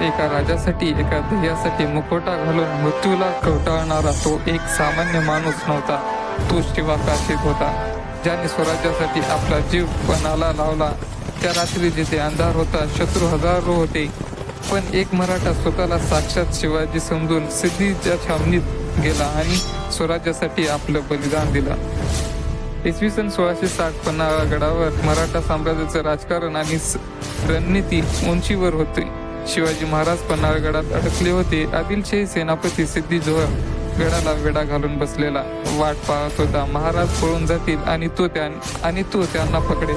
एका राजासाठी एका ध्येयासाठी मुखवटा घालून मृत्यूला कवटाळणारा तो एक सामान्य माणूस नव्हता. तो शिवा काशीत होता. ज्याने स्वराज्यासाठी आपला जीव पणाला लावला. त्या रात्री जिथे अंधार होता शत्रू हजारो होते. पण एक मराठा स्वतःला साक्षात शिवाजी समजून सिद्धीच्या छावणीत गेला आणि स्वराज्यासाठी आपलं बलिदान दिलं. इसवी सन सोळाशे साठ पन्हाळगडावर मराठा साम्राज्याचं राजकारण आणि स- रणनीती उंचीवर होते. शिवाजी महाराज पन्हाळगडात अडकले होते. आदिलशाही सेनापती सिद्धी जोहर गडाला वेढा घालून बसलेला. वाट पाहत होता. महाराज पळून जातील आणि तो त्या आणि तो त्यांना पकडेल.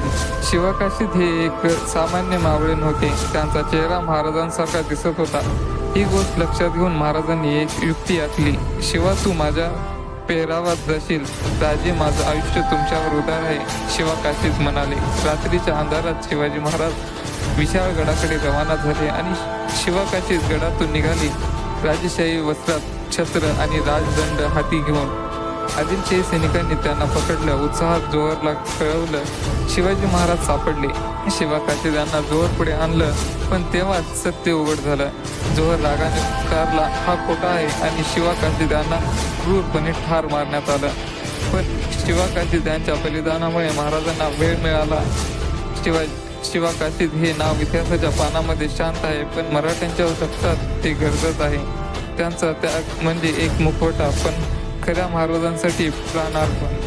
शिवाकाशीत हे एक सामान्य मावळे नव्हते त्यांचा चेहरा महाराजांसारखा दिसत होता. ही गोष्ट लक्षात घेऊन महाराजांनी एक युक्ती आखली. शिवा तू माझ्या पेहरावात जाशील. राजे माझं आयुष्य तुमच्यावर उदार आहे शिवा काशीत म्हणाले. रात्रीच्या अंधारात शिवाजी महाराज विशाळ गडाकडे रवाना झाले आणि शिवाकाचीच गडातून निघाली. राजेशाही वस्त्रात छत्र आणि राजदंड हाती घेऊन आदिलशाही सैनिकांनी त्यांना पकडलं उत्साहात जोहरला कळवलं. शिवाजी महाराज सापडले. शिवा त्यांना जोहर पुढे आणलं पण तेव्हाच सत्य उघड झालं. जोहर रागाने कारला हा खोटा आहे आणि शिवा त्यांना क्रूरपणे ठार मारण्यात आलं. पण शिवा त्यांच्या बलिदानामुळे महाराजांना वेळ मिळाला. शिवाजी शिवा काशीद हे नाव इतिहासाच्या पानामध्ये शांत आहे पण मराठ्यांच्या रक्तात ते गरजत आहे. त्यांचा त्याग म्हणजे एक मुखवटा पण खऱ्या महाराजांसाठी प्राणार्पण